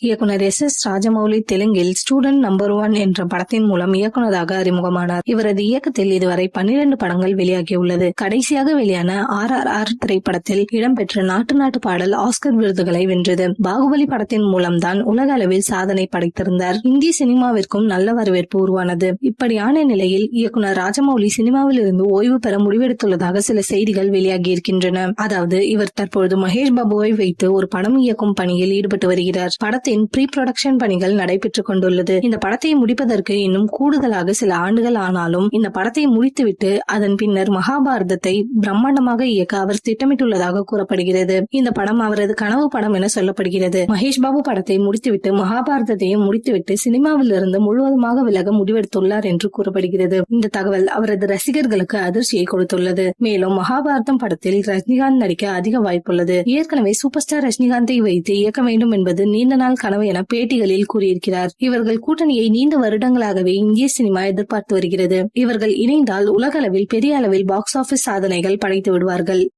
இயக்குனர் S S Rajamouli தெலுங்கில் student number one என்ற படத்தின் மூலம் இயக்குனராக அறிமுகமானார். இவரது இயக்கத்தில் இதுவரை பன்னிரண்டு படங்கள் வெளியாகியுள்ளது. கடைசியாக வெளியான ஆர் ஆர் ஆர் திரைப்படத்தில் இடம்பெற்ற நாட்டு நாட்டு பாடல் ஆஸ்கர் விருதுகளை வென்றது. பாகுபலி படத்தின் மூலம்தான் உலக அளவில் சாதனை படைத்திருந்தார். இந்திய சினிமாவிற்கும் நல்ல வரவேற்பு உருவானது. இப்படியான நிலையில் இயக்குனர் ராஜமௌலி சினிமாவில் இருந்து ஓய்வு பெற முடிவெடுத்துள்ளதாக சில செய்திகள் வெளியாகியிருக்கின்றன. அதாவது இவர் தற்பொழுது மகேஷ் பாபுவை வைத்து ஒரு படம் இயக்கும் பணியில் ஈடுபட்டு வருகிறார். படத்தின் ப்ரீ ப்ரொடக்ஷன் பணிகள் நடைபெற்றுக் கொண்டுள்ளது. இந்த படத்தை முடிப்பதற்கு இன்னும் கூடுதலாக சில ஆண்டுகள் ஆனாலும் இந்த படத்தை முடித்துவிட்டு அதன் பின்னர் மகாபாரதத்தை பிரம்மாண்டமாக இயக்க அவர் திட்டமிட்டுள்ளதாக கூறப்படுகிறது. இந்த படம் அவரது கனவு படம் என சொல்லப்படுகிறது. மகேஷ் பாபு படத்தை முடித்துவிட்டு மகாபாரதத்தையும் முடித்துவிட்டு சினிமாவில் இருந்து முழுவதுமாக விலக முடிவெடுத்துள்ளார் என்று கூறப்படுகிறது. இந்த தகவல் அவரது ரசிகர்களுக்கு அதிர்ச்சியை கொடுத்துள்ளது. மேலும் மகாபாரதம் படத்தில் ரஜினிகாந்த் நடிக்க அதிக வாய்ப்புள்ளது. ஏற்கனவே சூப்பர் ஸ்டார் ரஜினிகாந்தை வைத்து இயக்க வேண்டும் என்பது நீண்ட நாள் கனவு என பேட்டிகளில் கூறியிருக்கிறார். இவர்கள் கூட்டணியை நீண்ட வருடங்களாகவே இந்திய சினிமா எதிர்பார்த்து வருகிறது. இவர்கள் இணைந்தால் உலக அளவில் பெரிய அளவில் பாக்ஸ் ஆபீஸ் சாதனைகள் படைத்து விடுவார்கள்.